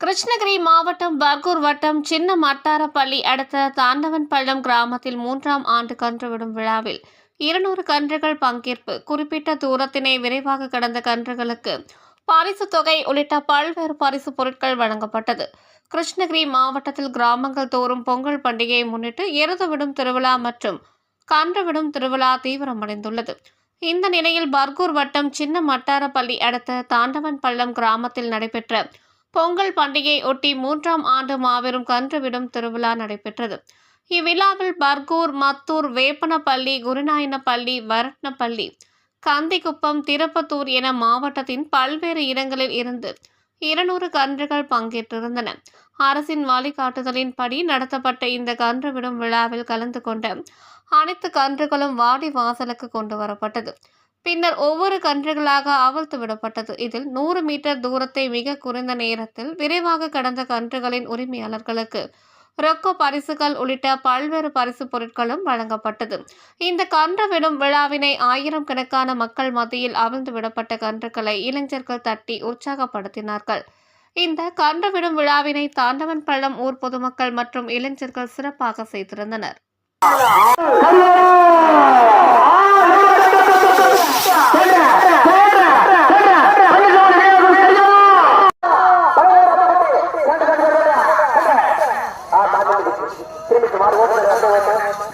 கிருஷ்ணகிரி மாவட்டம் பர்கூர் வட்டம் சின்ன மட்டாரப்பள்ளி அடுத்த தாண்டவன்பள்ளம் கிராமத்தில் மூன்றாம் ஆண்டு கன்றுவிடும் விழாவில் இருநூறு கன்றுகள் பங்கேற்பு. குறிப்பிட்ட தூரத்தினை விரைவாக கடந்த கன்றுகளுக்கு பரிசு தொகை உள்ளிட்ட பல்வேறு பரிசு பொருட்கள் வழங்கப்பட்டது. கிருஷ்ணகிரி மாவட்டத்தில் கிராமங்கள் தோறும் பொங்கல் பண்டிகையை முன்னிட்டு எருதுவிடும் திருவிழா மற்றும் கன்றுவிடும் திருவிழா தீவிரமடைந்துள்ளது இந்த நிலையில் பர்கூர் வட்டம் சின்ன மட்டாரப்பள்ளி அடுத்த தாண்டவன் பள்ளம் கிராமத்தில் நடைபெற்ற பொங்கல் பண்டிகையை ஒட்டி மூன்றாம் ஆண்டு மாபெரும் கன்றுவிடும் திருவிழா நடைபெற்றது. இவ்விழாவில் பர்கூர் மத்தூர் வேப்பனப்பள்ளி குருநாயனப்பள்ளி வரட்னப்பள்ளி கந்திக்குப்பம் திருப்பத்தூர் என மாவட்டத்தின் பல்வேறு இடங்களில் இருந்து இருநூறு கன்றுகள் பங்கேற்றிருந்தன. அரசின் வழிகாட்டுதலின்படி நடத்தப்பட்ட இந்த கன்று விடும் விழாவில் கலந்து கொண்ட அனைத்து கன்றுகளும் வாடி வாசலுக்கு கொண்டு வரப்பட்டது. பின்னர் ஒவ்வொரு கன்றுகளாக அவிழ்த்து விடப்பட்டது. இதில் நூறு மீட்டர் தூரத்தை மிக குறைந்த நேரத்தில் விரைவாக கடந்த கன்றுகளின் உரிமையாளர்களுக்கு ரொக்க பரிசுகள் உள்ளிட்ட பல்வேறு பரிசு பொருட்களும் வழங்கப்பட்டது. இந்த கன்று விடும் விழாவினை ஆயிரம் கணக்கான மக்கள் மத்தியில் அவிழ்ந்து விடப்பட்ட கன்றுகளை இளைஞர்கள் தட்டி உற்சாகப்படுத்தினார்கள். இந்த கன்றுவிடும் விழாவினை தாண்டவன் பள்ளம் ஊர் பொதுமக்கள் மற்றும் இளைஞர்கள் சிறப்பாக செய்திருந்தனர். இருபத்தோரு